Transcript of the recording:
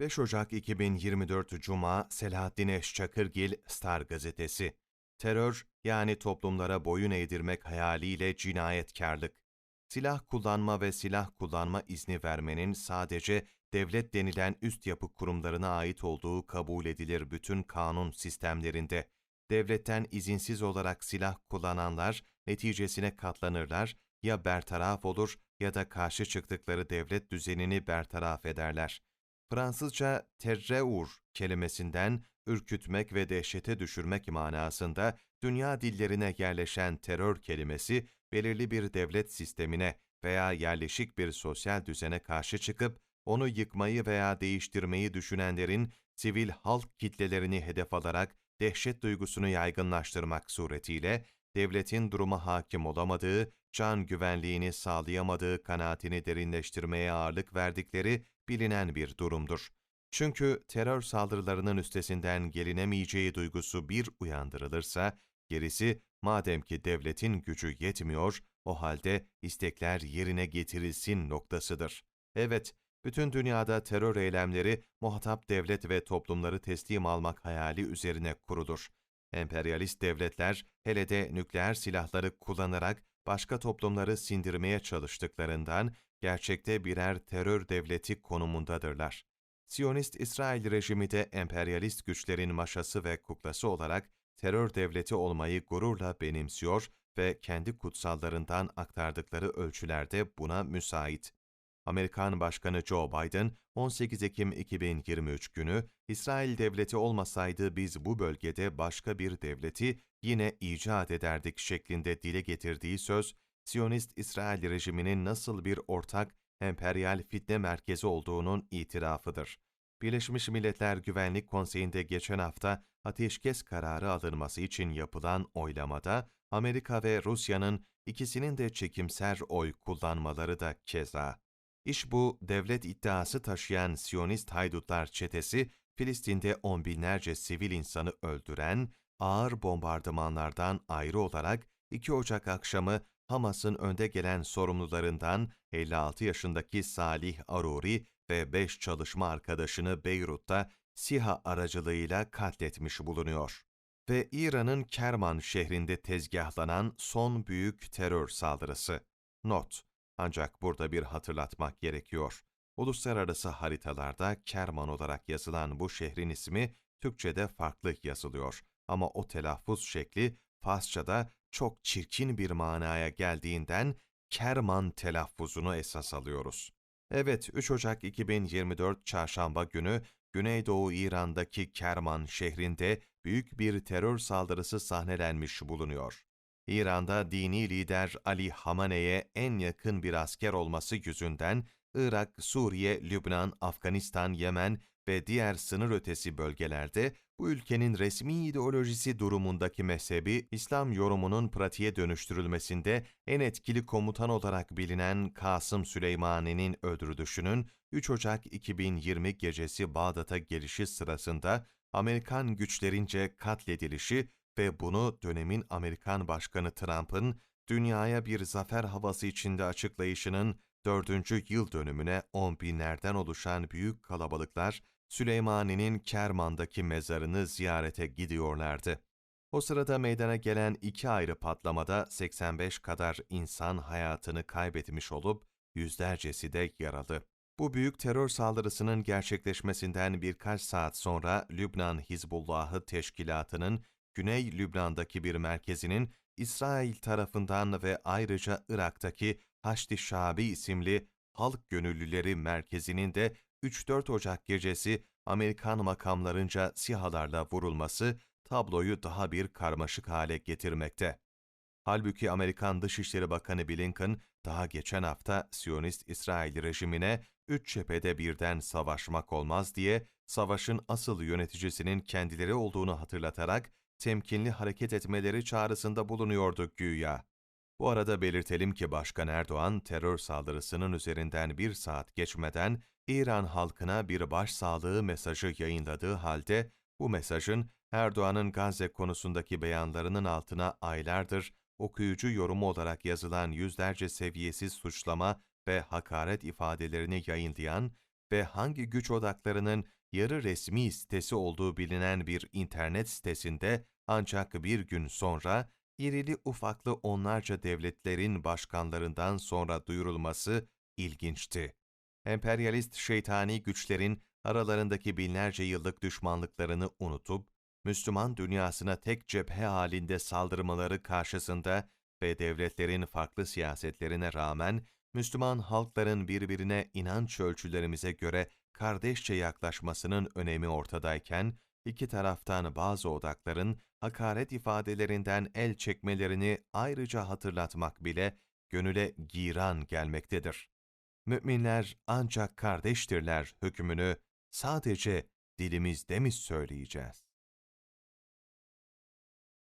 5 Ocak 2024 Cuma Selahattin Eşçakırgil Star Gazetesi Terör yani toplumlara boyun eğdirmek hayaliyle cinayetkarlık. Silah kullanma ve silah kullanma izni vermenin sadece devlet denilen üst yapı kurumlarına ait olduğu kabul edilir bütün kanun sistemlerinde. Devletten izinsiz olarak silah kullananlar neticesine katlanırlar, ya bertaraf olur ya da karşı çıktıkları devlet düzenini bertaraf ederler. Fransızca terreur kelimesinden ürkütmek ve dehşete düşürmek manasında dünya dillerine yerleşen terör kelimesi belirli bir devlet sistemine veya yerleşik bir sosyal düzene karşı çıkıp onu yıkmayı veya değiştirmeyi düşünenlerin sivil halk kitlelerini hedef alarak dehşet duygusunu yaygınlaştırmak suretiyle devletin duruma hakim olamadığı, can güvenliğini sağlayamadığı kanaatini derinleştirmeye ağırlık verdikleri bilinen bir durumdur. Çünkü terör saldırılarının üstesinden gelinemeyeceği duygusu bir uyandırılırsa, gerisi madem ki devletin gücü yetmiyor, o halde istekler yerine getirilsin noktasıdır. Evet, bütün dünyada terör eylemleri muhatap devlet ve toplumları teslim almak hayali üzerine kurulur. Emperyalist devletler hele de nükleer silahları kullanarak başka toplumları sindirmeye çalıştıklarından gerçekte birer terör devleti konumundadırlar. Siyonist İsrail rejimi de emperyalist güçlerin maşası ve kuklası olarak terör devleti olmayı gururla benimsiyor ve kendi kutsallarından aktardıkları ölçülerde buna müsait. Amerikan Başkanı Joe Biden, 18 Ekim 2023 günü, İsrail devleti olmasaydı biz bu bölgede başka bir devleti yine icat ederdik şeklinde dile getirdiği söz, Siyonist İsrail rejiminin nasıl bir ortak emperyal fitne merkezi olduğunun itirafıdır. Birleşmiş Milletler Güvenlik Konseyi'nde geçen hafta ateşkes kararı alınması için yapılan oylamada Amerika ve Rusya'nın ikisinin de çekimser oy kullanmaları da keza. İş bu devlet iddiası taşıyan Siyonist haydutlar çetesi Filistin'de on binlerce sivil insanı öldüren ağır bombardımanlardan ayrı olarak 2 Ocak akşamı Hamas'ın önde gelen sorumlularından 56 yaşındaki Salih Aruri ve 5 çalışma arkadaşını Beyrut'ta SİHA aracılığıyla katletmiş bulunuyor. Ve İran'ın Kerman şehrinde tezgahlanan son büyük terör saldırısı. Not ancak burada bir hatırlatmak gerekiyor. Uluslararası haritalarda Kerman olarak yazılan bu şehrin ismi Türkçe'de farklı yazılıyor. Ama o telaffuz şekli Farsça'da çok çirkin bir manaya geldiğinden Kerman telaffuzunu esas alıyoruz. Evet, 3 Ocak 2024 Çarşamba günü Güneydoğu İran'daki Kerman şehrinde büyük bir terör saldırısı sahnelenmiş bulunuyor. İran'da dini lider Ali Hamane'ye en yakın bir asker olması yüzünden Irak, Suriye, Lübnan, Afganistan, Yemen ve diğer sınır ötesi bölgelerde bu ülkenin resmi ideolojisi durumundaki mezhebi, İslam yorumunun pratiğe dönüştürülmesinde en etkili komutan olarak bilinen Kasım Süleymani'nin öldürülüşünün 3 Ocak 2020 gecesi Bağdat'a gelişi sırasında Amerikan güçlerince katledilişi ve bunu dönemin Amerikan Başkanı Trump'ın dünyaya bir zafer havası içinde açıklayışının dördüncü yıl dönümüne on binlerden oluşan büyük kalabalıklar Süleymani'nin Kerman'daki mezarını ziyarete gidiyorlardı. O sırada meydana gelen iki ayrı patlamada 85 kadar insan hayatını kaybetmiş olup yüzlercesi de yaralı. Bu büyük terör saldırısının gerçekleşmesinden birkaç saat sonra Lübnan Hizbullahı Teşkilatı'nın Güney Lübnan'daki bir merkezinin İsrail tarafından ve ayrıca Irak'taki Haçlı Şabi isimli halk gönüllüleri merkezinin de 3-4 Ocak gecesi Amerikan makamlarınca sihalarla vurulması tabloyu daha bir karmaşık hale getirmekte. Halbuki Amerikan Dışişleri Bakanı Blinken daha geçen hafta Siyonist İsrail rejimine üç cephede birden savaşmak olmaz diye savaşın asıl yöneticisinin kendileri olduğunu hatırlatarak temkinli hareket etmeleri çağrısında bulunuyordu güya. Bu arada belirtelim ki Başkan Erdoğan terör saldırısının üzerinden bir saat geçmeden İran halkına bir başsağlığı mesajı yayınladığı halde bu mesajın Erdoğan'ın Gazze konusundaki beyanlarının altına aylardır okuyucu yorumu olarak yazılan yüzlerce seviyesiz suçlama ve hakaret ifadelerini yayınlayan ve hangi güç odaklarının yarı resmi sitesi olduğu bilinen bir internet sitesinde ancak bir gün sonra irili ufaklı onlarca devletlerin başkanlarından sonra duyurulması ilginçti. Emperyalist şeytani güçlerin aralarındaki binlerce yıllık düşmanlıklarını unutup, Müslüman dünyasına tek cephe halinde saldırmaları karşısında ve devletlerin farklı siyasetlerine rağmen Müslüman halkların birbirine inanç ölçülerimize göre kardeşçe yaklaşmasının önemi ortadayken, iki taraftan bazı odakların hakaret ifadelerinden el çekmelerini ayrıca hatırlatmak bile gönüle giran gelmektedir. Müminler ancak kardeştirler hükmünü sadece dilimizde mi söyleyeceğiz?